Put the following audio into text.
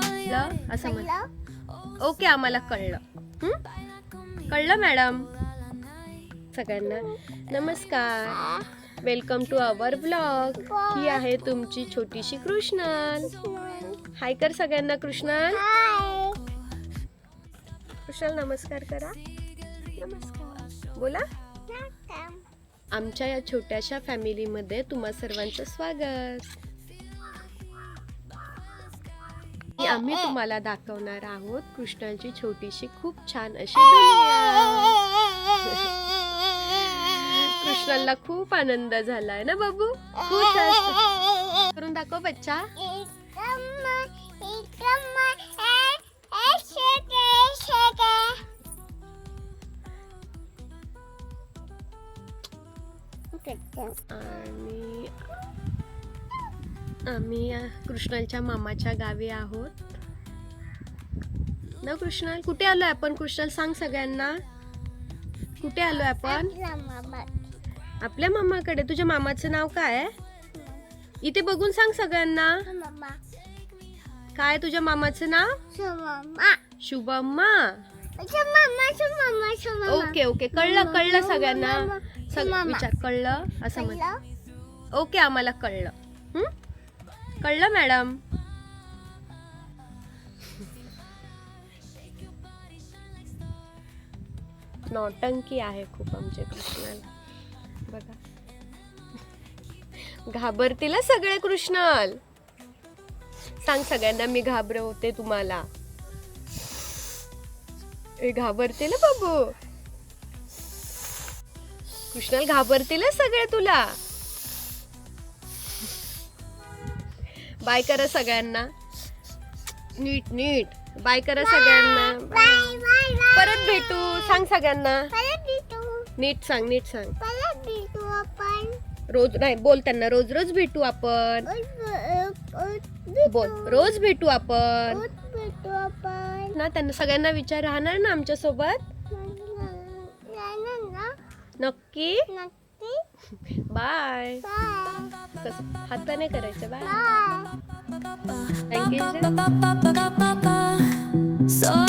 कळलं? असं म्हण ओके आम्हाला कळलं? कळलं मॅडम? सगळ्यांना नमस्कार. Welcome to our blog. ही आहे तुमची छोटीशी कृष्णल हाय कर सगळ्यांना कृष्णल कृष्णल नमस्कार करा. नमस्कार. बोला. आमच्या या छोट्याशा फॅमिलीमध्ये तुम्हा सर्वांचं स्वागत. आम्ही तुम्हाला दाखवणार आहोत कृष्णाची छोटीशी खूप छान अशी कृष्णाला खूप आनंद झालाय ना बाबू? खूप करून दाखव बच्चा. आणि आम्ही अ, कृष्णालच्या मामाच्या गावी आहोत. ना कृष्णाल कुठे आलोय आपण? कृष्णाल सांग सगळ्यांना. कुठे आलोय आपण? आपल्या मामाकडे. तुझ्या मामाचं नाव काय आहे? इथे बघून सांग सगळ्यांना. काय तुझ्या मामाचं नाव? शुभम्मा. Okay okay. कळलं कळलं सगळ्यांना. सग विचार कळलं? असं म्हण ओके आम्हाला कळलं? कळलं मॅडम? नौटंकी आहे खूप आमच्या कृष्णाला. बघा. घाबरतील सगळे कृष्णल. सांग सगळ्यांना मी घाबरवते तुम्हाला. घाबरतील बाबू. कृष्णल घाबरतील सगळे तुला? बाय करा सगळ्यांना. नीट नीट. बाय करा सगळ्यांना. परत भेटू. सांग सगळ्यांना. नीट सांग नीट सांग. रोज नाही बोल त्यांना. रोज रोज भेटू आपण. बोल. रोज भेटू आपण. ना त्यांना सगळ्यांना विचार राहणार ना आमच्यासोबत नक्की बाय कसं हाताने करायचं बाय थँक्यू So